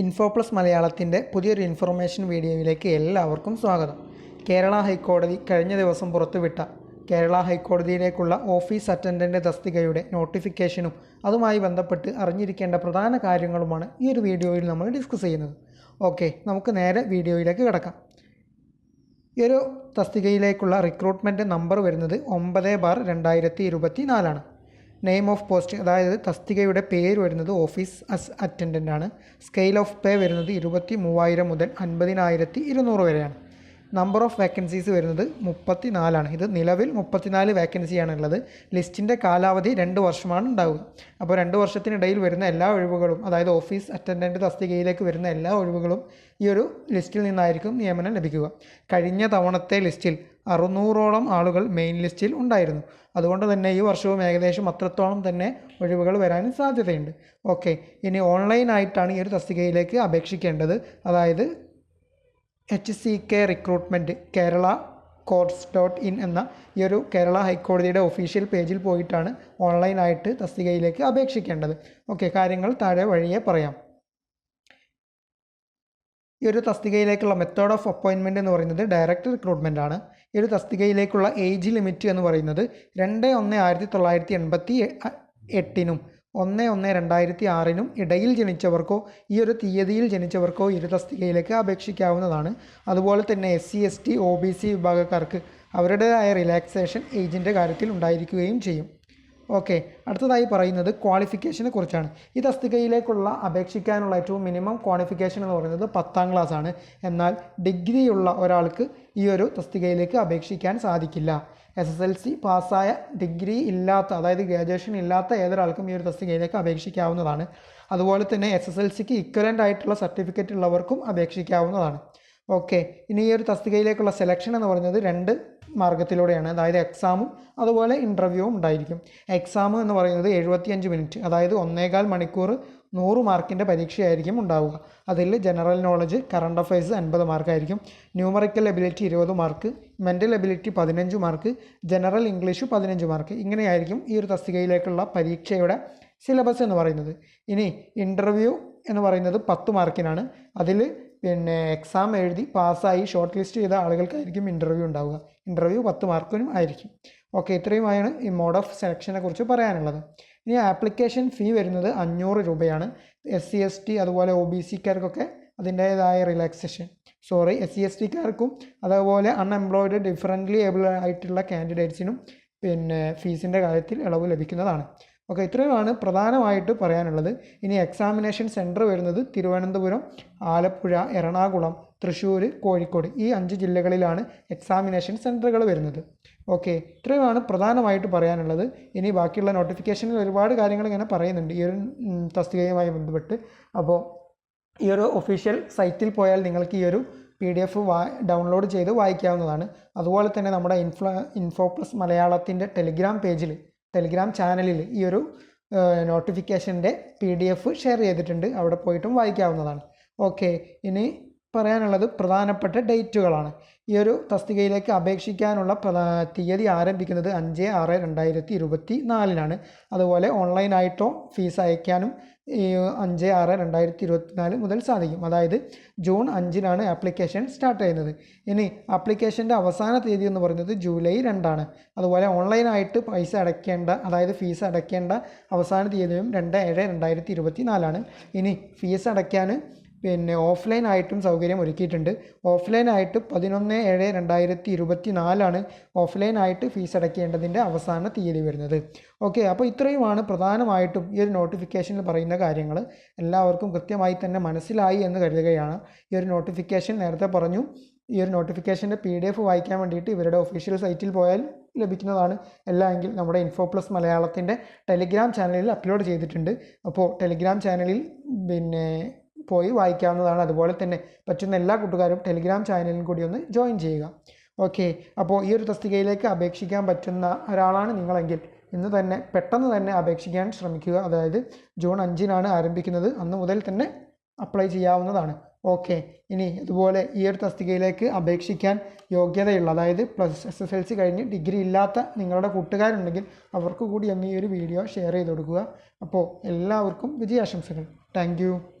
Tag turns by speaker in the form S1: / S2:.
S1: Info plus മലയാളത്തിന്റെ പുതിയൊരു information വീഡിയോയിലേക്ക് എല്ലാവർക്കും സ്വാഗതം. കേരള ഹൈക്കോടതി കഴിഞ്ഞ ദിവസം പുറത്തുവിട്ട കേരള ഹൈക്കോടതിയിലേക്കുള്ള ഓഫീസ് അറ്റൻഡന്റ് തസ്തികയുടെ നോട്ടിഫിക്കേഷനും അതുമായി ബന്ധപ്പെട്ട് അറിഞ്ഞിരിക്കേണ്ട പ്രധാന കാര്യങ്ങളുമാണ് ഈ ഒരു വീഡിയോയിൽ നമ്മൾ ഡിസ്കസ് ചെയ്യുന്നത്. ഓക്കെ നമുക്ക് നേരെ വീഡിയോയിലേക്ക് കിടക്കാം. ഈ ഒരു തസ്തികയിലേക്കുള്ള റിക്രൂട്ട്മെന്റ് നമ്പർ വരുന്നത് ഒമ്പത് ബാർ രണ്ടായിരത്തി ഇരുപത്തി നാലാണ് നെയിം ഓഫ് പോസ്റ്റ് അതായത് തസ്തികയുടെ പേര് വരുന്നത് ഓഫീസ് അസ് അറ്റൻഡന്റ് ആണ്. സ്കെയിൽ ഓഫ് പേ വരുന്നത് ഇരുപത്തി മൂവായിരം മുതൽ അൻപതിനായിരത്തി ഇരുന്നൂറ് വരെയാണ്. നമ്പർ ഓഫ് വേക്കൻസീസ് വരുന്നത് മുപ്പത്തി നാലാണ് ഇത് നിലവിൽ മുപ്പത്തിനാല് വേക്കൻസിയാണുള്ളത് ലിസ്റ്റിന്റെ കാലാവധി രണ്ട് വർഷമാണ് ഉണ്ടാവുക. അപ്പോൾ രണ്ട് വർഷത്തിനിടയിൽ വരുന്ന എല്ലാ ഒഴിവുകളും അതായത് ഓഫീസ് അറ്റൻഡന്റ് തസ്തികയിലേക്ക് വരുന്ന എല്ലാ ഒഴിവുകളും ഈ ഒരു ലിസ്റ്റിൽ നിന്നായിരിക്കും നിയമനം ലഭിക്കുക. കഴിഞ്ഞ തവണത്തെ ലിസ്റ്റിൽ അറുന്നൂറോളം ആളുകൾ മെയിൻ ലിസ്റ്റിൽ ഉണ്ടായിരുന്നു. അതുകൊണ്ട് തന്നെ ഈ വർഷവും ഏകദേശം അത്രത്തോളം തന്നെ ഒഴിവുകൾ വരാനും സാധ്യതയുണ്ട്. ഓക്കെ ഇനി ഓൺലൈനായിട്ടാണ് ഈ ഒരു തസ്തികയിലേക്ക് അപേക്ഷിക്കേണ്ടത്. അതായത് H C K recruitment Kerala courts dot in എന്ന ഈ ഒരു കേരള ഹൈക്കോടതിയുടെ ഒഫീഷ്യൽ പേജിൽ പോയിട്ടാണ് ഓൺലൈനായിട്ട് തസ്തികയിലേക്ക് അപേക്ഷിക്കേണ്ടത്. ഓക്കെ കാര്യങ്ങൾ താഴെ വഴിയെ പറയാം. ഈ ഒരു തസ്തികയിലേക്കുള്ള മെത്തേഡ് ഓഫ് അപ്പോയിൻമെന്റ് എന്ന് പറയുന്നത് ഡയറക്റ്റ് റിക്രൂട്ട്മെന്റ് ആണ്. ഈ ഒരു തസ്തികയിലേക്കുള്ള ഏജ് ലിമിറ്റ് എന്ന് പറയുന്നത് രണ്ട് ഒന്ന് ആയിരത്തി തൊള്ളായിരത്തി എൺപത്തി എട്ടിനും ഒന്ന് ഒന്ന് രണ്ടായിരത്തി ആറിനും ഇടയിൽ ജനിച്ചവർക്കോ ഈ ഒരു തീയതിയിൽ ജനിച്ചവർക്കോ ഇരു തസ്തികയിലേക്ക് അപേക്ഷിക്കാവുന്നതാണ്. അതുപോലെ തന്നെ S C S T O B C വിഭാഗക്കാർക്ക് അവരുടേതായ റിലാക്സേഷൻ ഏജിന്റെ കാര്യത്തിൽ ഉണ്ടായിരിക്കുകയും ചെയ്യും. ഓക്കെ അടുത്തതായി പറയുന്നത് ക്വാളിഫിക്കേഷനെ കുറിച്ചാണ്. ഈ തസ്തികയിലേക്കുള്ള അപേക്ഷിക്കാനുള്ള ഏറ്റവും മിനിമം ക്വാളിഫിക്കേഷൻ എന്ന് പറയുന്നത് പത്താം ക്ലാസ് ആണ്. എന്നാൽ ഡിഗ്രിയുള്ള ഒരാൾക്ക് ഈ ഒരു തസ്തികയിലേക്ക് അപേക്ഷിക്കാൻ സാധിക്കില്ല. എസ് എസ് എൽ സി പാസ്സായ ഡിഗ്രി ഇല്ലാത്ത അതായത് ഗ്രാജുവേഷൻ ഇല്ലാത്ത ഏതൊരാൾക്കും ഈ ഒരു തസ്തികയിലേക്ക് അപേക്ഷിക്കാവുന്നതാണ്. അതുപോലെ തന്നെ എസ് എസ് എൽ സിക്ക് ഇക്വലന്റ് ആയിട്ടുള്ള സർട്ടിഫിക്കറ്റ് ഉള്ളവർക്കും അപേക്ഷിക്കാവുന്നതാണ്. ഓക്കെ. ഇനി ഈ ഒരു തസ്തികയിലേക്കുള്ള സെലക്ഷൻ എന്ന് പറയുന്നത് രണ്ട് മാർഗത്തിലൂടെയാണ് അതായത് എക്സാമും അതുപോലെ ഇന്റർവ്യൂവും ഉണ്ടായിരിക്കും. എക്സാം എന്ന് പറയുന്നത് എഴുപത്തിയഞ്ച് മിനിറ്റ് അതായത് ഒന്നേകാൽ മണിക്കൂർ നൂറ് മാർക്കിന്റെ പരീക്ഷയായിരിക്കും ഉണ്ടാവുക. അതിൽ ജനറൽ നോളജ് കറണ്ട് അഫയേഴ്സ് അൻപത് മാർക്കായിരിക്കും. ന്യൂമറിക്കൽ എബിലിറ്റി ഇരുപത് മാർക്ക് മെന്റൽ എബിലിറ്റി പതിനഞ്ച് മാർക്ക് ജനറൽ ഇംഗ്ലീഷ് പതിനഞ്ച് മാർക്ക്. ഇങ്ങനെയായിരിക്കും ഈ ഒരു തസ്തികയിലേക്കുള്ള പരീക്ഷയുടെ സിലബസ് എന്ന് പറയുന്നത്. ഇനി ഇന്റർവ്യൂ എന്ന് പറയുന്നത് പത്ത് മാർക്കിനാണ്. അതിൽ പിന്നെ എക്സാം എഴുതി പാസ്സായി ഷോർട്ട് ലിസ്റ്റ് ചെയ്ത ആളുകൾക്കായിരിക്കും ഇന്റർവ്യൂ ഉണ്ടാവുക. ഇന്റർവ്യൂ പത്ത് മാർക്കിനും ആയിരിക്കും. ഓക്കെ ഇത്രയുമാണ് ഈ മോഡ് ഓഫ് സെലക്ഷനെ കുറിച്ച് പറയാനുള്ളത്. ഇനി ആപ്ലിക്കേഷൻ ഫീ വരുന്നത് അഞ്ഞൂറ് രൂപയാണ്. എസ് സി എസ് ടി അതുപോലെ ഒ ബി സിക്കാർക്കൊക്കെ അതിന്റേതായ relaxation sorry S C S ടിക്കാർക്കും അതുപോലെ അൺഎംപ്ലോയിഡ് ഡിഫറന്റ്ലി ഏബിൾ ആയിട്ടുള്ള കാൻഡിഡേറ്റ്സിനും പിന്നെ ഫീസിന്റെ കാര്യത്തിൽ ഇളവ് ലഭിക്കുന്നതാണ്. ഓക്കെ ഇത്രയുമാണ് പ്രധാനമായിട്ട് പറയാനുള്ളത്. ഇനി എക്സാമിനേഷൻ സെന്റർ വരുന്നത് തിരുവനന്തപുരം ആലപ്പുഴ എറണാകുളം തൃശ്ശൂർ കോഴിക്കോട്. ഈ അഞ്ച് ജില്ലകളിലാണ് എക്സാമിനേഷൻ സെന്ററുകൾ വരുന്നത്. ഓക്കെ ഇത്രയുമാണ് പ്രധാനമായിട്ട് പറയാനുള്ളത്. ഇനി ബാക്കിയുള്ള നോട്ടിഫിക്കേഷനിൽ ഒരുപാട് കാര്യങ്ങൾ ഇങ്ങനെ പറയുന്നുണ്ട്. ഈ ഒരു തസ്തികയുമായി ബന്ധപ്പെട്ട്. അപ്പോൾ ഈ ഒരു ഒഫീഷ്യൽ സൈറ്റിൽ പോയാൽ നിങ്ങൾക്ക് ഈ ഒരു പി ഡി എഫ് വാ ഡൗൺലോഡ് ചെയ്ത് വായിക്കാവുന്നതാണ്. അതുപോലെ തന്നെ നമ്മുടെ ഇൻഫ്ലോ ഇൻഫോ പ്ലസ് മലയാളത്തിന്റെ ടെലിഗ്രാം പേജിൽ ടെലിഗ്രാം ചാനലിൽ ഈ ഒരു നോട്ടിഫിക്കേഷന്റെ പി ഡി എഫ് ഷെയർ ചെയ്തിട്ടുണ്ട്. അവിടെ പോയിട്ടും വായിക്കാവുന്നതാണ്. ഓക്കെ. ഇനി പറയാനുള്ളത് പ്രധാനപ്പെട്ട ഡേറ്റുകളാണ്. ഈ ഒരു തസ്തികയിലേക്ക് അപേക്ഷിക്കാനുള്ള തീയതി ആരംഭിക്കുന്നത് അഞ്ച് ആറ് രണ്ടായിരത്തി ഇരുപത്തി നാലിനാണ് അതുപോലെ ഓൺലൈനായിട്ടോ ഫീസ് അയക്കാനും അഞ്ച് ആറ് രണ്ടായിരത്തി ഇരുപത്തിനാല് മുതൽ സാധിക്കും. അതായത് ജൂൺ അഞ്ചിനാണ് ആപ്ലിക്കേഷൻ സ്റ്റാർട്ട് ചെയ്യുന്നത്. ഇനി ആപ്ലിക്കേഷന്റെ അവസാന തീയതി എന്ന് പറയുന്നത് ജൂലൈ രണ്ടാണ്. അതുപോലെ ഓൺലൈനായിട്ട് പൈസ അടയ്ക്കേണ്ട അതായത് ഫീസ് അടയ്ക്കേണ്ട അവസാന തീയതിയും രണ്ട് ഏഴ് രണ്ടായിരത്തി ഇരുപത്തി നാലാണ് ഇനി ഫീസ് അടയ്ക്കാൻ പിന്നെ ഓഫ്ലൈൻ ആയിട്ടും സൗകര്യം ഒരുക്കിയിട്ടുണ്ട്. ഓഫ്ലൈൻ ആയിട്ട് പതിനൊന്ന് ഏഴ് രണ്ടായിരത്തി ഇരുപത്തി നാലാണ് ഓഫ്ലൈൻ ആയിട്ട് ഫീസ് അടയ്ക്കേണ്ടതിന്റെ അവസാന തീയതി വരുന്നത്. ഓക്കെ അപ്പോൾ ഇത്രയുമാണ് പ്രധാനമായിട്ടും ഈ ഒരു നോട്ടിഫിക്കേഷനിൽ പറയുന്ന കാര്യങ്ങൾ. എല്ലാവർക്കും കൃത്യമായി തന്നെ മനസ്സിലായി എന്ന് കരുതുകയാണ്. ഈ ഒരു നോട്ടിഫിക്കേഷൻ നേരത്തെ പറഞ്ഞു. ഈ ഒരു നോട്ടിഫിക്കേഷന്റെ പി ഡി എഫ് വായിക്കാൻ വേണ്ടിയിട്ട് ഇവരുടെ ഒഫീഷ്യൽ സൈറ്റിൽ പോയാൽ ലഭിക്കുന്നതാണ്. അല്ല എങ്കിൽ നമ്മുടെ ഇൻഫോ പ്ലസ് മലയാളത്തിന്റെ ടെലിഗ്രാം ചാനലിൽ അപ്ലോഡ് ചെയ്തിട്ടുണ്ട്. അപ്പോൾ ടെലിഗ്രാം ചാനലിൽ പിന്നെ പോയി വായിക്കാവുന്നതാണ്. അതുപോലെ തന്നെ പറ്റുന്ന എല്ലാ കൂട്ടുകാരും ടെലിഗ്രാം ചാനലിൽ കൂടി ഒന്ന് ജോയിൻ ചെയ്യുക. ഓക്കെ. അപ്പോൾ ഈ ഒരു തസ്തികയിലേക്ക് അപേക്ഷിക്കാൻ പറ്റുന്ന ഒരാളാണ് നിങ്ങളെങ്കിൽ ഇന്ന് തന്നെ പെട്ടെന്ന് തന്നെ അപേക്ഷിക്കാൻ ശ്രമിക്കുക. അതായത് ജൂൺ അഞ്ചിനാണ് ആരംഭിക്കുന്നത്. അന്ന് മുതൽ തന്നെ അപ്ലൈ ചെയ്യാവുന്നതാണ്. ഓക്കെ. ഇനി ഇതുപോലെ ഈ ഒരു തസ്തികയിലേക്ക് അപേക്ഷിക്കാൻ യോഗ്യതയുള്ള അതായത് plus S S L C കഴിഞ്ഞ് ഡിഗ്രി ഇല്ലാത്ത നിങ്ങളുടെ കൂട്ടുകാരുണ്ടെങ്കിൽ അവർക്ക് കൂടി ഒന്ന് ഈ ഒരു വീഡിയോ ഷെയർ ചെയ്ത് കൊടുക്കുക. അപ്പോൾ എല്ലാവർക്കും വിജയാശംസകൾ. താങ്ക്